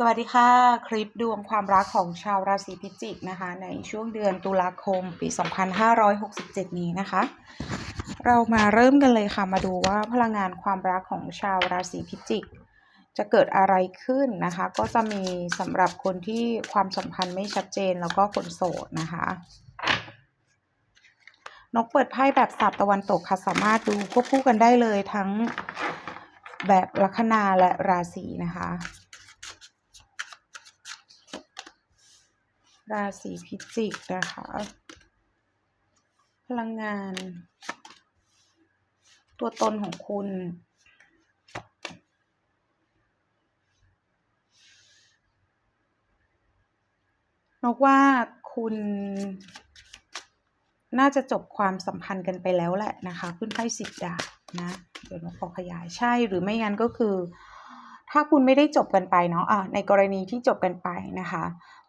สวัสดีค่ะ คลิปดวงความรักของชาวราศีพิจิกนะคะ ในช่วงเดือนตุลาคมปี 2567 นี้นะคะ เรามาเริ่มกันเลยค่ะ มาดูว่าพลังงานความรักของชาวราศีพิจิก จะเกิดอะไรขึ้นนะคะ ก็จะมีสำหรับคนที่ความสัมพันธ์ไม่ชัดเจนแล้วก็คนโสดนะคะนกเปิดไพ่แบบสับตะวันตกค่ะ สามารถดูควบคู่กันได้เลยทั้งแบบลัคนาและราศีนะคะ ราศีพิจิกนะคะ พลังงาน ตัวตนของคุณ นกว่าคุณน่าจะจบความสัมพันธ์กันไปแล้วแหละนะคะขึ้นไพ่สิบดาบนะ เดี๋ยวนกขอขยายใช่หรือไม่งั้นก็คือ ถ้าคุณไม่ได้จบกันไปเนาะะในกรณีที่จบกันไปนะคะ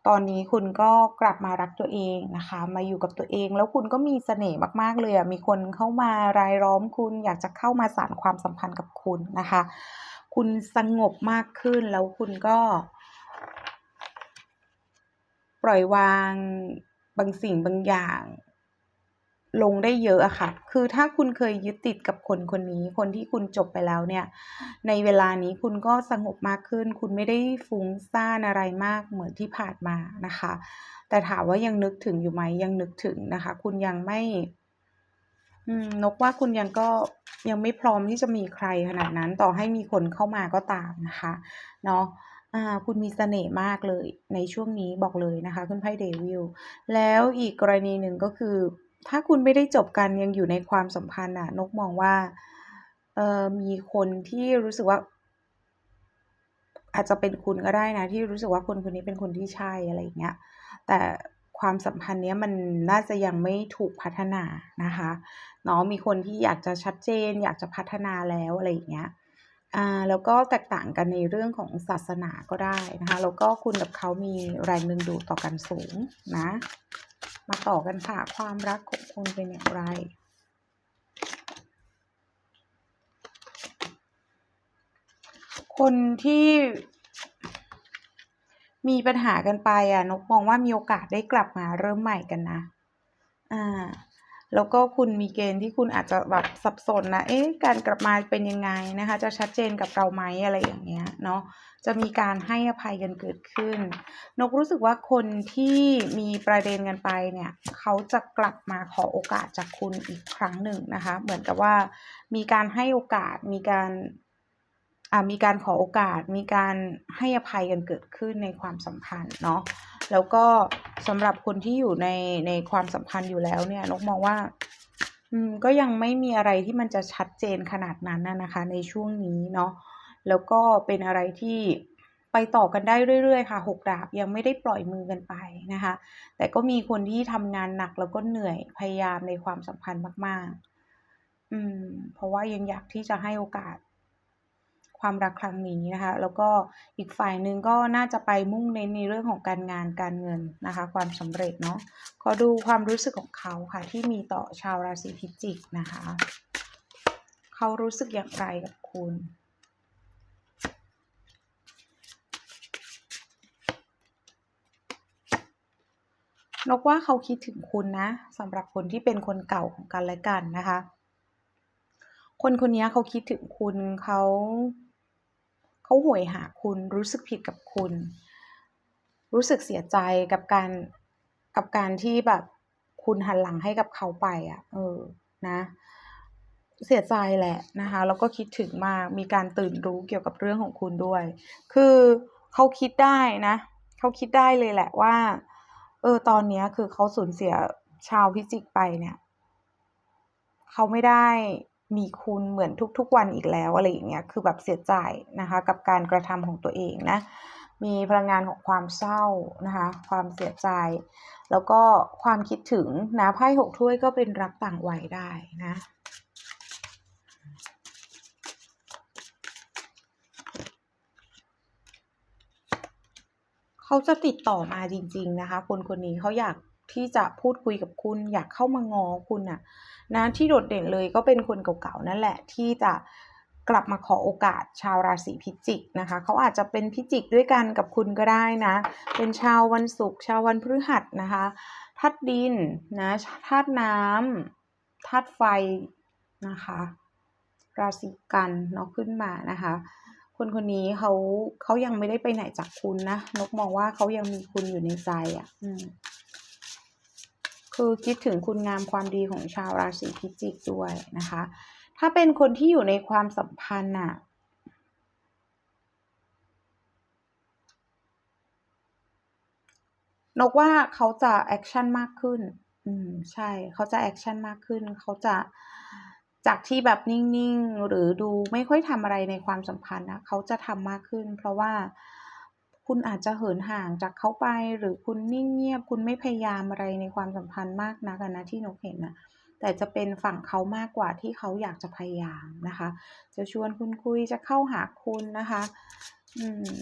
ตอนนี้คุณก็กลับมารักตัวเองนะคะ มาอยู่กับตัวเอง แล้วคุณก็มีเสน่ห์มากๆเลยอะมีคนเข้ามารายล้อมคุณ อยากจะเข้ามาสานความสัมพันธ์กับคุณนะคะ คุณสงบมากขึ้นแล้วคุณก็ ปล่อยวางบางสิ่งบางอย่าง ลงได้เยอะอะค่ะ คือถ้าคุณเคยยึดติดกับคนคนนี้ คนที่คุณจบไปแล้วเนี่ย ในเวลานี้คุณก็สงบมากขึ้น คุณไม่ได้ฟุ้งซ่านอะไรมากเหมือนที่ผ่านมานะคะ แต่ถามว่ายังนึกถึงอยู่ไหมยังนึกถึงนะคะ คุณยังไม่นกว่าคุณยังก็ยังไม่พร้อมที่จะมีใครขนาดนั้น ต่อให้มีคนเข้ามาก็ตามนะคะเนาะคุณมีเสน่ห์มากเลยในช่วงนี้บอกเลยนะคะ คุณไพ่เดวิลแล้วอีกกรณีหนึ่งก็คือ ถ้าคุณไม่ได้จบกันยังอยู่ในความสัมพันธ์น่ะนกมองว่าเอ่อมีคนที่รู้สึกว่า อาจจะเป็นคุณก็ได้นะ ที่รู้สึกว่าคนคนนี้เป็นคนที่ใช่อะไรอย่างเงี้ย แต่ความสัมพันธ์เนี้ยมันน่าจะยังไม่ถูกพัฒนานะคะเนาะมีคนที่อยากจะชัดเจน อยากจะพัฒนาแล้วอะไรอย่างเงี้ยอ่าแล้วก็แตกต่างกันในเรื่องของศาสนาก็ได้นะคะ แล้วก็คุณกับเขามีแรงดึงดูดต่อกันสูงนะ มาต่อกันค่ะ ความรักของคุณเป็นอย่างไร คนที่มีปัญหากันไปอะนกมองว่ามีโอกาสได้กลับมาเริ่มใหม่กันนะ อ่า แล้วก็คุณมีเกณฑ์ที่คุณอาจจะแบบสับสนนะเอ๊ะการกลับมาเป็นยังไงนะคะ จะชัดเจนกับเราไหมอะไรอย่างเงี้ยเนาะจะมีการให้อภัยกันเกิดขึ้น นกรู้สึกว่าคนที่มีประเด็นกันไปเนี่ยเขาจะกลับมาขอโอกาสจากคุณอีกครั้งหนึ่งนะคะ เหมือนกับว่ามีการให้โอกาสมีการอ่ามีการขอโอกาส มีการให้อภัยกันเกิดขึ้นในความสัมพันธ์เนาะ แล้วก็สำหรับคนที่อยู่ในในความสัมพันธ์อยู่แล้วเนี่ยนกมองว่า อืมก็ยังไม่มีอะไรที่มันจะชัดเจนขนาดนั้นน่ะนะคะ ในช่วงนี้เนาะแล้วก็เป็นอะไรที่ไปต่อกันได้เรื่อยๆค่ะหกดาบยังไม่ได้ปล่อยมือกันไปนะคะ แต่ก็มีคนที่ทำงานหนักแล้วก็เหนื่อยพยายามในความสัมพันธ์มาก ๆ อืม เพราะว่ายังอยากที่จะให้โอกาส ความรักครั้งนี้นะคะ แล้วก็อีกฝ่ายหนึ่งก็น่าจะไปมุ่งเน้นในเรื่องของการงานการเงินนะคะ ความสำเร็จเนาะขอดูความรู้สึกของเขาค่ะ ที่มีต่อชาวราศีพิจิกนะคะ เขารู้สึกอย่างไรกับคุณ?นกว่าเขาคิดถึงคุณนะสำหรับคนที่เป็นคนเก่าของกันและกันนะคะ คนคนนี้เขาคิดถึงคุณเขา เขาโหยหาคุณรู้สึกผิดกับคุณ รู้สึกเสียใจกับการกับการที่แบบคุณหันหลังให้กับเขาไปอะเออนะ เสียใจแหละนะคะแล้วก็คิดถึงมากมีการตื่นรู้เกี่ยวกับเรื่องของคุณด้วย คือเขาคิดได้นะเขาคิดได้เลยแหละว่า เออตอนเนี้ยคือเขาสูญเสียชาวพิจิกไปเนี่ยเขาไม่ได้ มีคุณเหมือนทุกๆวันอีกแล้วอะไรอย่างเงี้ยคือแบบเสียใจนะคะ กับการกระทำของตัวเองนะมีพลังงานของความเศร้านะคะ ความเสียใจ แล้วก็ความคิดถึงนะไพ่หกถ้วยก็เป็นรักต่างวัยได้นะเขาจะติดต่อมาจริง ๆนะคะ คนคนนี้เขาอยากที่จะพูดคุยกับคุณ อยากเข้ามางอคุณน่ะ นะที่โดดเด่นเลยก็เป็นคนเก่าๆนั่นแหละที่จะกลับมาขอโอกาสชาวราศีพิจิกนะคะ เขาอาจจะเป็นพิจิกด้วยกันกับคุณก็ได้นะ เป็นชาววันศุกร์ชาววันพฤหัสนะคะธาตุดินนะธาตุน้ำธาตุไฟนะคะ ราศีกันเนาะขึ้นมานะคะ คนคนนี้เขาเขายังไม่ได้ไปไหนจากคุณนะนกมองว่าเขายังมีคุณอยู่ในใจอะ่ะอืม คือคิดถึงคุณงามความดีของชาวราศีพิจิกด้วยนะคะ ถ้าเป็นคนที่อยู่ในความสัมพันธ์น่ะนกว่าเขาจะแอคชั่นมากขึ้น อืมใช่ เขาจะแอคชั่นมากขึ้น เขาจะจากที่แบบนิ่ง ๆ หรือดูไม่ค่อยทำอะไรในความสัมพันธ์นะ เขาจะทำมากขึ้น เพราะว่า คุณอาจจะเหินห่างจากเขาไป หรือคุณนิ่งเงียบ คุณไม่พยายามอะไรในความสัมพันธ์มากนักนะที่นกเห็นนะแต่จะเป็นฝั่งเขามากกว่าที่เขาอยากจะพยายามนะคะ จะชวนคุณคุยจะเข้าหาคุณนะคะอืม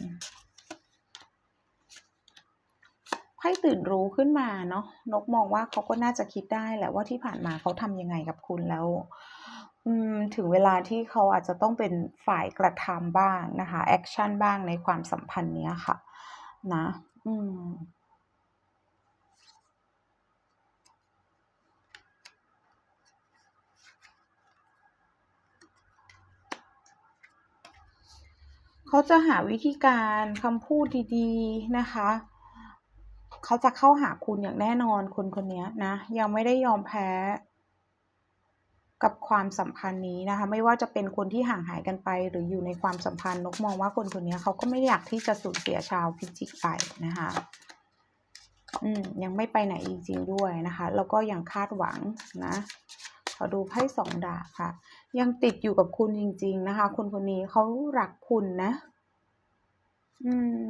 ไพ่ตื่นรู้ขึ้นมาเนาะนกมองว่าเขาก็น่าจะคิดได้แหละว่าที่ผ่านมาเขาทำยังไงกับคุณแล้ว อืมถึงเวลาที่เขาอาจจะต้องเป็นฝ่ายกระทำบ้างนะคะ แอคชั่นบ้างในความสัมพันธ์เนี้ยค่ะ นะ อืม เขาจะหาวิธีการคำพูดดีๆนะคะ เขาจะเข้าหาคุณอย่างแน่นอนคนคนนี้นะ ยังไม่ได้ยอมแพ้ กับความสัมพันธ์นี้นะคะ ไม่ว่าจะเป็นคนที่ห่างหายกันไป หรืออยู่ในความสัมพันธ์นกมองว่าคนคนนี้เขาก็ไม่อยากที่จะสูญเสียชาวพิจิกไปนะคะอืมยังไม่ไปไหนจริงๆด้วยนะคะ แล้วก็ยังคาดหวังนะขอดูไพ่สองดาบค่ะ ยังติดอยู่กับคุณจริง ๆ นะคะ คนคนนี้เขารักคุณนะ อืม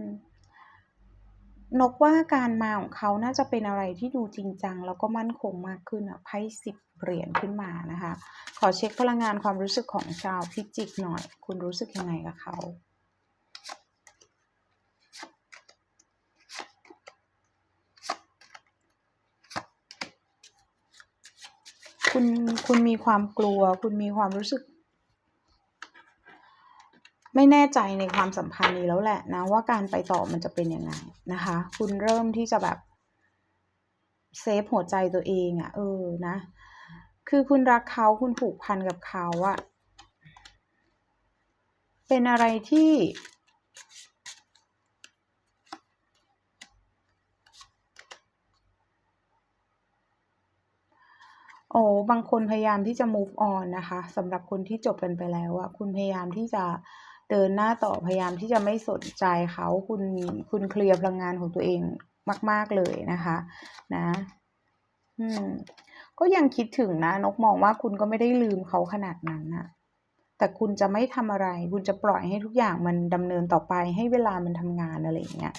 นกว่าการมาของเขาน่าจะเป็นอะไรที่ดูจริงจัง แล้วก็มั่นคงมากขึ้นอะไพ่สิบเหรียญขึ้นมานะคะ ขอเช็คพลังงานความรู้สึกของชาวพิจิกหน่อย คุณรู้สึกยังไงกับเขาคุณคุณมีความกลัว คุณมีความรู้สึก ไม่แน่ใจในความสัมพันธ์นี้แล้วแหละนะว่าการไปต่อมันจะเป็นยังไงนะคะ คุณเริ่มที่จะแบบเซฟหัวใจตัวเองอะ่ะ เออนะ คือคุณรักเขาคุณผูกพันกับเขาอะเป็นอะไรที่โอ้บางคนพยายามที่จะ move on นะคะสำหรับคนที่จบกันไปแล้วอะคุณพยายามที่จะ เดินหน้าต่อพยายามที่จะไม่สนใจเขาคุณคุณเคลียร์พลังงานของตัวเองมาก ๆเลยนะคะ นะ อืม ก็ยังคิดถึงนะ นกมองว่าคุณก็ไม่ได้ลืมเขาขนาดนั้นนะแต่คุณจะไม่ทำอะไร คุณจะปล่อยให้ทุกอย่างมันดำเนินต่อไปให้เวลามันทำงานอะไรอย่างเงี้ย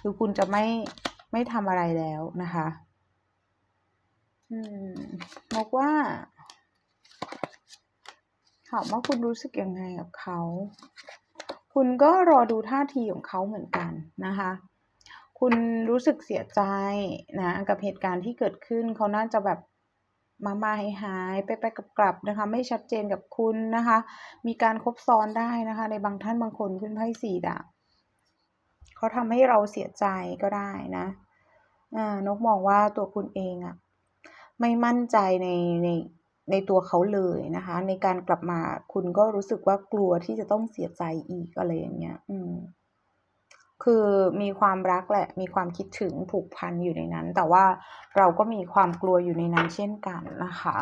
คือคุณจะไม่ไม่ทำอะไรแล้วนะคะ อืมนกว่าามว่าคุณรู้สึกยังไงกับเขา คุณก็รอดูท่าทีของเขาเหมือนกันนะคะ คุณรู้สึกเสียใจนะกับเหตุการณ์ที่เกิดขึ้นเขาน่าจะแบบมามาหายหายไปไปกลับนะคะ ไม่ชัดเจนกับคุณนะคะ มีการคบซ้อนได้นะคะ ในบางท่านบางคนขึ้นไพ่สี่ดาบเขาทำให้เราเสียใจก็ได้นะอ่านกมองว่าตัวคุณเองอะไม่มั่นใจในใน ในตัวเขาเลยนะคะ ในการกลับมาคุณก็รู้สึกว่ากลัวที่จะต้องเสียใจอีกอะไรอย่างเงี้ย อืม คือมีความรักแหละ มีความคิดถึงผูกพันอยู่ในนั้น แต่ว่าเราก็มีความกลัวอยู่ในนั้นเช่นกันนะคะ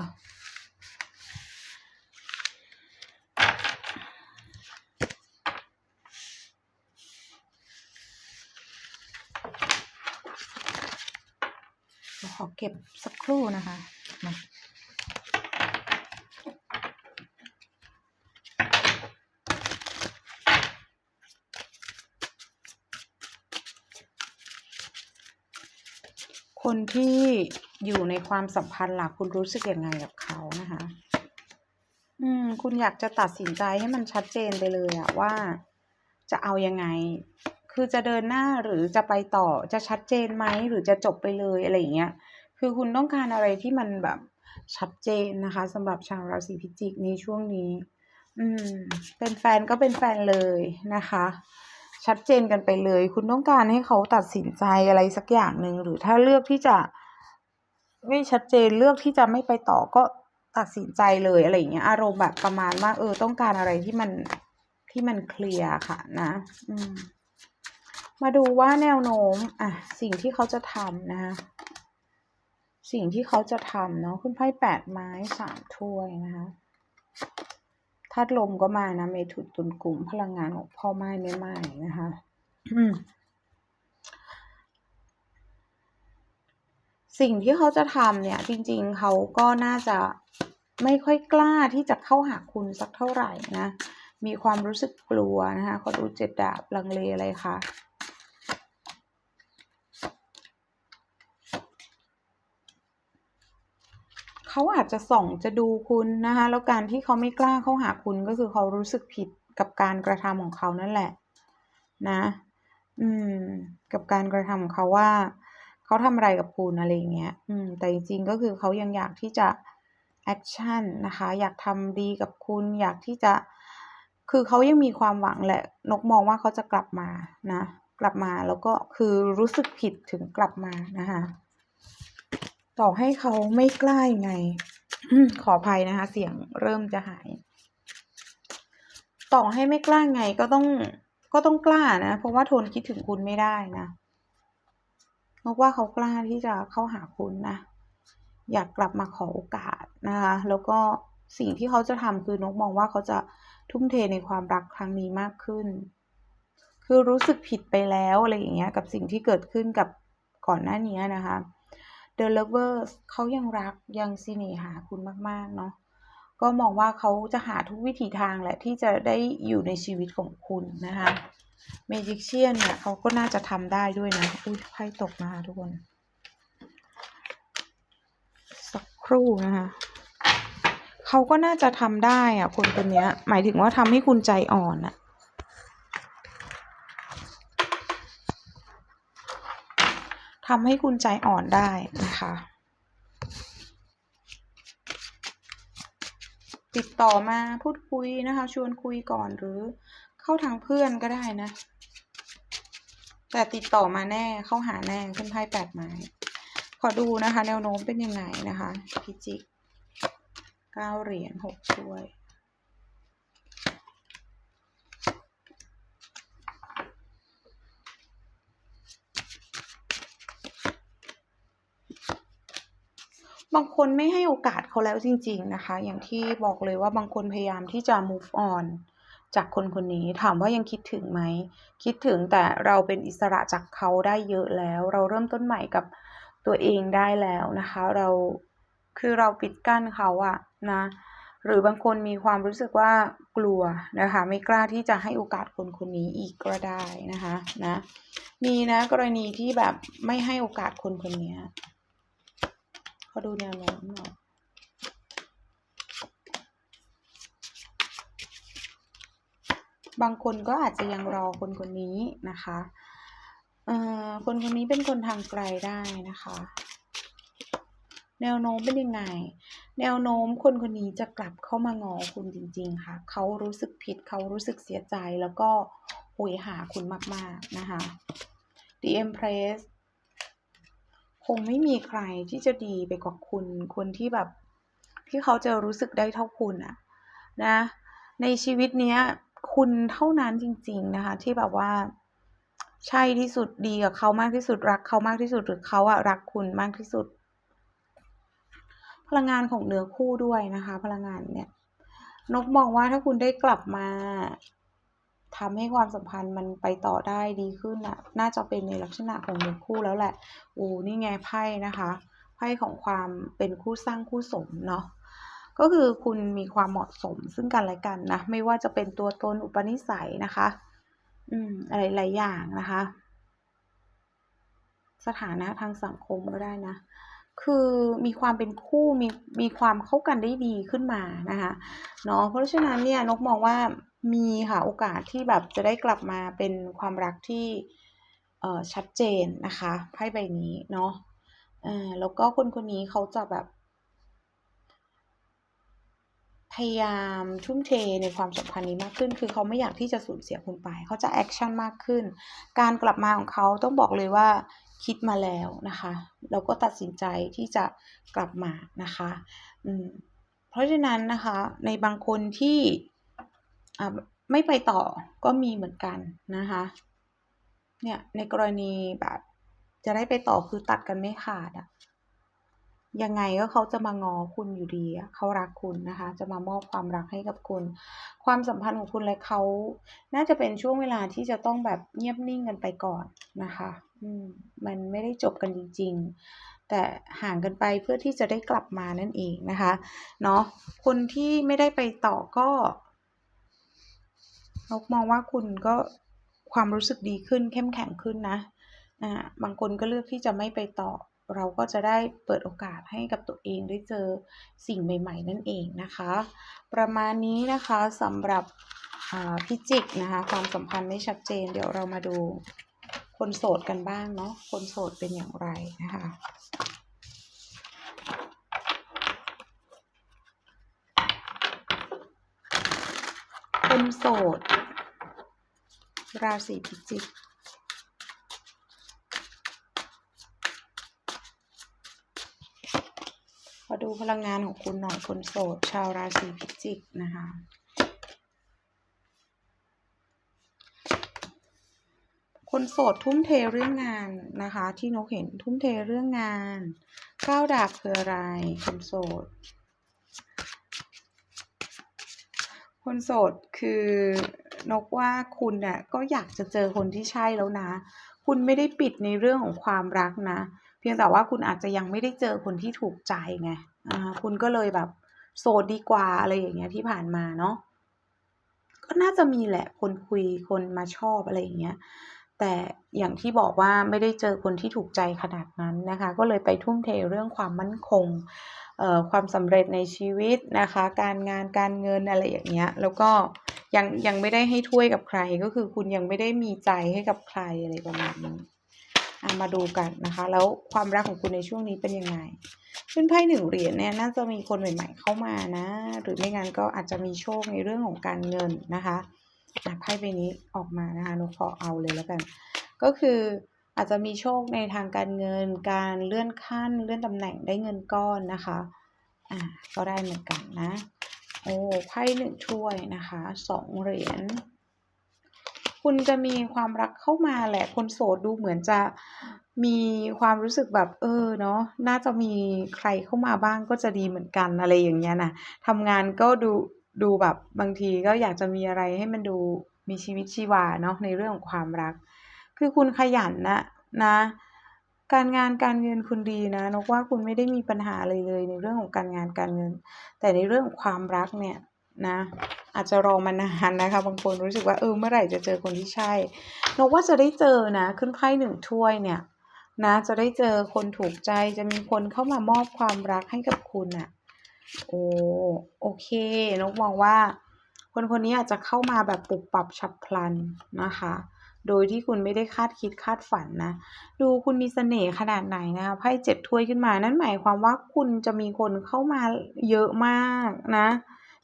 ขอเก็บสักครู่นะคะมา คนที่อยู่ในความสัมพันธ์หลักคุณรู้สึกยังไงกับเขานะคะ อืม คุณอยากจะตัดสินใจให้มันชัดเจนไปเลยอะว่าจะเอายังไง คือจะเดินหน้าหรือจะไปต่อจะชัดเจนไหมหรือจะจบไปเลยอะไรอย่างเงี้ย คือคุณต้องการอะไรที่มันแบบชัดเจนนะคะสำหรับชาวราศีพิจิกในช่วงนี้ อืม เป็นแฟนก็เป็นแฟนเลยนะคะ ชัดเจนกันไปเลย คุณต้องการให้เขาตัดสินใจอะไรสักอย่างหนึ่งหรือถ้าเลือกที่จะ ไม่ชัดเจนเลือกที่จะไม่ไปต่อก็ตัดสินใจเลยอะไรอย่างเงี้ย อารมณ์แบบประมาณว่าเออ ต้องการอะไรที่มันที่มันเคลียร์ค่ะนะ อืม มาดูว่าแนวโน้ม อะ สิ่งที่เขาจะทำนะคะสิ่งที่เขาจะทำเนาะคุณไพ่แปดไม้สามถ้วยนะคะ ธาตุลมก็มานะเมถุนตุลกลุ่มพลังงานของพ่อไม้แม่ไม้นะคะสิ่งที่เขาจะทำเนี่ย จริง ๆ เขาก็น่าจะไม่ค่อยกล้าที่จะเข้าหาคุณสักเท่าไหร่นะ มีความรู้สึกกลัวนะคะขอดูเจ็ดดาบลังเลอะไรคะ เขาอาจจะส่องจะดูคุณนะคะ แล้วการที่เขาไม่กล้าเข้าหาคุณก็คือเขารู้สึกผิดกับการกระทำของเขานั่นแหละ นะ อืม กับการกระทำของเขาว่า เขาทำอะไรกับคุณอะไรอย่างเงี้ย อืม แต่จริงๆก็คือเขายังอยากที่จะแอคชั่นนะคะ อยากทำดีกับคุณ อยากที่จะ คือเขายังมีความหวังแหละ นกมองว่าเขาจะกลับมานะ กลับมาแล้วก็คือรู้สึกผิดถึงกลับมานะคะ ต่อให้เขาไม่กล้ายังไง ขออภัยนะคะ เสียงเริ่มจะหาย ต่อให้ไม่กล้าไงก็ต้องก็ต้องกล้านะ เพราะว่าทนคิดถึงคุณไม่ได้นะนกว่าเขากล้าที่จะเข้าหาคุณนะ อยากกลับมาขอโอกาสนะคะ แล้วก็สิ่งที่เขาจะทำคือนกมองว่าเขาจะทุ่มเทในความรักครั้งนี้มากขึ้น คือรู้สึกผิดไปแล้วอะไรอย่างเงี้ย กับสิ่งที่เกิดขึ้นกับก่อนหน้านี้นะคะ The Lovers เขายังรักยังเสน่หาคุณมากๆเนาะก็มองว่าเขาจะหาทุกวิถีทางแหละที่จะได้อยู่ในชีวิตของคุณนะคะ Magician เนี่ยเขาก็น่าจะทำได้ด้วยนะอุ้ยไพ่ตกนะคะทุกคน สักครู่นะคะเขาก็น่าจะทำได้อะคนคนเนี้ยหมายถึงว่าทำให้คุณใจอ่อนอะทำให้คุณใจอ่อนได้นะคะ ติดต่อมาพูดคุยนะคะ ชวนคุยก่อนหรือเข้าทางเพื่อนก็ได้นะ แต่ติดต่อมาแน่เข้าหาแน่ขึ้นไพ่แปดไม้ขอดูนะคะ แนวโน้มเป็นยังไงนะคะพิจิกเก้าเหรียญหกถ้วย บางคนไม่ให้โอกาสเขาแล้วจริง ๆนะคะ อย่างที่บอกเลยว่าบางคนพยายามที่จะ move on จากคนคนนี้ถามว่ายังคิดถึงไหม คิดถึงแต่เราเป็นอิสระจากเขาได้เยอะแล้ว เราเริ่มต้นใหม่กับตัวเองได้แล้วนะคะ เราคือเราปิดกั้นเขาอะนะ หรือบางคนมีความรู้สึกว่ากลัวนะคะ ไม่กล้าที่จะให้โอกาสคนคนนี้อีกก็ได้นะคะนะมีนะกรณีที่แบบไม่ให้โอกาสคนคนนี้ ขอดูแนวโน้มหน่อยบางคนก็อาจจะยังรอคนคนนี้นะคะเอ่อคนคนนี้เป็นคนทางไกลได้นะคะ แนวโน้มเป็นยังไง แนวโน้มคนคนนี้จะกลับเข้ามางอคุณจริง ๆ ค่ะ เขารู้สึกผิด เขารู้สึกเสียใจแล้วก็โหยหาคุณมาก ๆ นะคะ The Empress คงไม่มีใครที่จะดีไปกว่าคุณ คนที่แบบที่เขาจะรู้สึกได้เท่าคุณอะนะ ในชีวิตเนี้ย คุณเท่านั้นจริง ๆนะคะ ที่แบบว่า ใช่ที่สุดดีกับเขามากที่สุดรักเขามากที่สุดหรือเขาอะรักคุณมากที่สุด พลังงานของเนื้อคู่ด้วยนะคะ พลังงานเนี่ยนกมองว่าถ้าคุณได้กลับมา ทำให้ความสัมพันธ์มันไปต่อได้ดีขึ้นน่ะน่าจะเป็นในลักษณะของเนื้อคู่แล้วแหละอ้นี่ไงไพ่นะคะไพ่ของความเป็นคู่สร้างคู่สมเนาะก็คือคุณมีความเหมาะสมซึ่งกันและกันนะ ไม่ว่าจะเป็นตัวตนอุปนิสัยนะคะ อืมอะไรหลายอย่างนะคะ สถานะทางสังคมก็ได้นะ คือมีความเป็นคู่มีมีความเข้ากันได้ดีขึ้นมานะคะเนาะเพราะฉะนั้นเนี่ยนกมองว่า มีค่ะโอกาสที่แบบจะได้กลับมาเป็นความรักที่เออชัดเจนนะคะไพ่ใบนี้เนาะแล้วก็คนคนนี้เขาจะแบบ พยายามทุ่มเทในความสัมพันธ์นี้มากขึ้น คือเขาไม่อยากที่จะสูญเสียคุณไป เขาจะแอคชั่นมากขึ้น การกลับมาของเขาต้องบอกเลยว่าคิดมาแล้วนะคะแล้วก็ตัดสินใจที่จะกลับมานะคะ อืมเพราะฉะนั้นนะคะ ในบางคนที่ ไม่ไปต่อก็มีเหมือนกันนะคะ เนี่ยในกรณีแบบ จะได้ไปต่อคือตัดกันไม่ขาดอะยังไงก็เขาจะมางอคุณอยู่ดีเขารักคุณนะคะ จะมามอบความรักให้กับคุณ ความสัมพันธ์ของคุณและเขา น่าจะเป็นช่วงเวลาที่จะต้องแบบเงียบนิ่งกันไปก่อนนะคะอืมมันไม่ได้จบกันจริง ๆ แต่ห่างกันไปเพื่อที่จะได้กลับมานั่นเองนะคะ เนาะคนที่ไม่ได้ไปต่อก็ นกมองว่าคุณก็ความรู้สึกดีขึ้นเข้มแข็งขึ้นนะอ่าบางคนก็เลือกที่จะไม่ไปต่อ เราก็จะได้เปิดโอกาสให้กับตัวเองได้เจอสิ่งใหม่ ๆ นั่นเองนะคะ ประมาณนี้นะคะสำหรับพิจิกนะคะ ความสัมพันธ์ไม่ชัดเจน เดี๋ยวเรามาดูคนโสดกันบ้างเนาะคนโสดเป็นอย่างไรนะคะ โสด ราศีพิจิกขอดูพลังงานของคุณหน่อยคนโสด ชาวราศีพิจิกนะคะคนโสดทุ่มเทเรื่องงานนะคะ ที่นกเห็นทุ่มเทเรื่องงานก้าวดาบคืออะไรคนโสด คนโสดคือนกว่าคุณเนี่ยก็อยากจะเจอคนที่ใช่แล้วนะ คุณไม่ได้ปิดในเรื่องของความรักนะ เพียงแต่ว่าคุณอาจจะยังไม่ได้เจอคนที่ถูกใจไงอ่าคุณก็เลยแบบโสดดีกว่าอะไรอย่างเงี้ยที่ผ่านมาเนาะก็น่าจะมีแหละคนคุยคนมาชอบอะไรอย่างเงี้ย แต่อย่างที่บอกว่าไม่ได้เจอคนที่ถูกใจขนาดนั้นนะคะ ก็เลยไปทุ่มเทเรื่องความมั่นคงความสำเร็จในชีวิตนะคะ การงานการเงินอะไรอย่างเงี้ย แล้วก็ยังยังไม่ได้ให้ถ้วยกับใครก็คือคุณยังไม่ได้มีใจให้กับใครอะไรประมาณนี้มาดูกันนะคะ แล้วความรักของคุณในช่วงนี้เป็นยังไงขึ้นไพ่หนึ่งเหรียญเนี่ยน่าจะมีคนใหม่ ๆ เข้ามานะ หรือไม่งั้นก็อาจจะมีโชคในเรื่องของการเงินนะคะ ไพ่ใบนี้ออกมานะคะนุขอเอาเลยแล้วกัน ก็คืออาจจะมีโชคในทางการเงิน การเลื่อนขั้น เลื่อนตำแหน่งได้เงินก้อนนะคะ อ่า ก็ได้เหมือนกันนะ โอ้ไพ่หนึ่งถ้วยนะคะสองเหรียญคุณจะมีความรักเข้ามาแหละ คนโสดดูเหมือนจะมีความรู้สึกแบบเออเนาะน่าจะมีใครเข้ามาบ้างก็จะดีเหมือนกันอะไรอย่างเงี้ยนะทำงานก็ดู ดูแบบบางทีก็อยากจะมีอะไรให้มันดูมีชีวิตชีวาเนาะในเรื่องของความรัก คือคุณขยันนะนะ การงานการเงินคุณดีนะนกว่าคุณไม่ได้มีปัญหาอะไรเลยในเรื่องของการงานการเงิน แต่ในเรื่องของความรักเนี่ยนะอาจจะรอมานานนะคะ บางคนรู้สึกว่าเออเมื่อไหร่จะเจอคนที่ใช่นกว่าจะได้เจอนะ ขึ้นไพ่หนึ่งถ้วยเนี่ยนะจะได้เจอคนถูกใจจะมีคนเข้ามามอบความรักให้กับคุณอะ่ะ โอ้โอเค นกมองว่า คนคนนี้อาจจะเข้ามาแบบปุบปับฉับพลันนะคะ โดยที่คุณไม่ได้คาดคิดคาดฝันนะ ดูคุณมีเสน่ห์ขนาดไหนนะคะไพ่เจ็ดถ้วยขึ้นมา นั่นหมายความว่าคุณจะมีคนเข้ามาเยอะมากนะ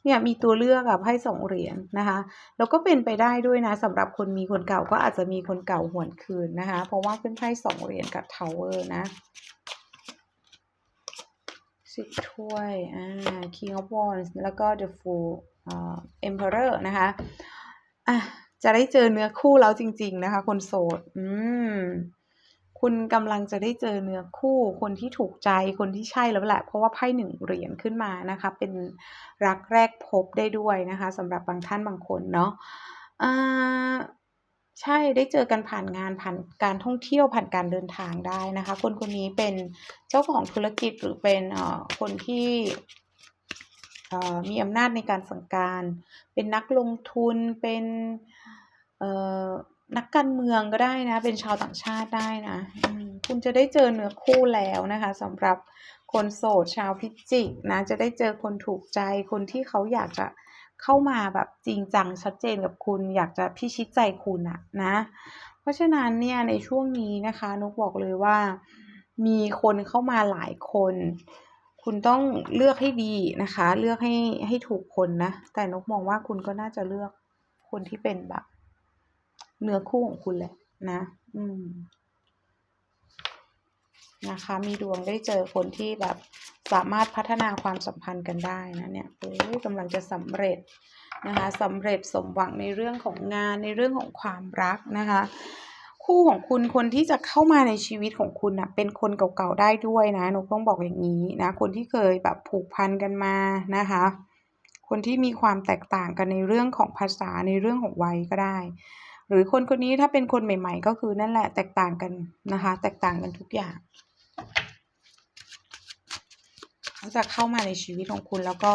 เนี่ยมีตัวเลือกกับไพ่สองเหรียญนนะคะ แล้วก็เป็นไปได้ด้วยนะสำหรับคนมีคนเก่าก็อาจจะมีคนเก่าหวนคืนนะคะ เพราะว่าขึ้นไพ่สองเหรียญกับทาวเวอร์นะ สิบถ้วยอ่า King of Wands แล้วก็ The Fool อ่า Emperor นะคะอะจะได้เจอเนื้อคู่แล้วจริง ๆ นะคะ คนโสด อืม คุณกำลังจะได้เจอเนื้อคู่ คนที่ถูกใจ คนที่ใช่แล้วแหละ เพราะว่าไพ่หนึ่งเหรียญขึ้นมานะคะ เป็นรักแรกพบได้ด้วยนะคะสำหรับบางท่านบางคนเนาะอ่า ใช่ได้เจอกันผ่านงานผ่านการท่องเที่ยวผ่านการเดินทางได้นะคะ คนคนนี้เป็นเจ้าของธุรกิจหรือเป็นคนที่มีอำนาจในการสั่งการ เป็นนักลงทุนเป็นนักการเมืองก็ได้นะ เป็นชาวต่างชาติได้นะคุณจะได้เจอเนื้อคู่แล้วนะคะสำหรับคนโสดชาวพิจิกนะ จะได้เจอคนถูกใจคนที่เขาอยากจะ เข้ามาแบบจริงจังชัดเจนกับคุณ อยากจะพิชิตใจคุณอะนะ เพราะฉะนั้นเนี่ยในช่วงนี้นะคะนุกบอกเลยว่ามีคนเข้ามาหลายคน คุณต้องเลือกให้ดีนะคะ เลือกให้ให้ถูกคนนะ แต่นกมองว่าคุณก็น่าจะเลือกคนที่เป็นแบบเนื้อคู่ของคุณแหละนะ อืม นะคะ มีดวงได้เจอคนที่แบบสามารถพัฒนาความสัมพันธ์กันได้นะเนี่ยโอ้ยกำลังจะสำเร็จนะคะสำเร็จสมหวังในเรื่องของงานในเรื่องของความรักนะคะ คู่ของคุณคนที่จะเข้ามาในชีวิตของคุณนะเป็นคนเก่าๆได้ด้วยนะนกต้องบอกอย่างนี้นะคนที่เคยแบบผูกพันกันมานะคะ คนที่มีความแตกต่างกันในเรื่องของภาษาในเรื่องของวัยก็ได้ หรือคนคนนี้ถ้าเป็นคนใหม่ ๆ ก็คือนั่นแหละแตกต่างกันนะคะ แตกต่างกันทุกอย่าง เขาจะเข้ามาในชีวิตของคุณแล้วก็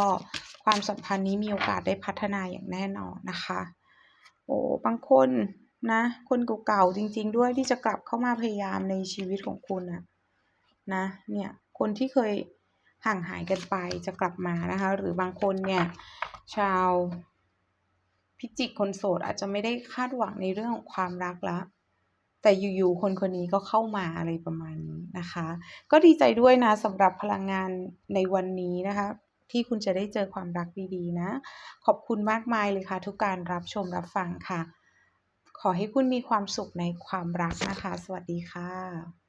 ความสัมพันธ์นี้มีโอกาสได้พัฒนาอย่างแน่นอนนะคะ โอ้บางคนนะ คนเก่าๆจริง ๆ ด้วยที่จะกลับเข้ามาพยายามในชีวิตของคุณนะนะ เนี่ยคนที่เคยห่างหายกันไปจะกลับมานะคะ หรือบางคนเนี่ยชาวพิจิกคนโสดอาจจะไม่ได้คาดหวังในเรื่องของความรักแล้ว แต่อยู่ๆคนคนนี้ก็เข้ามาอะไรประมาณนี้นะคะ ก็ดีใจด้วยนะสำหรับพลังงานในวันนี้นะคะ ที่คุณจะได้เจอความรักดีๆนะ ขอบคุณมากมายเลยค่ะ ทุกการรับชมรับฟังค่ะ ขอให้คุณมีความสุขในความรักนะคะ สวัสดีค่ะ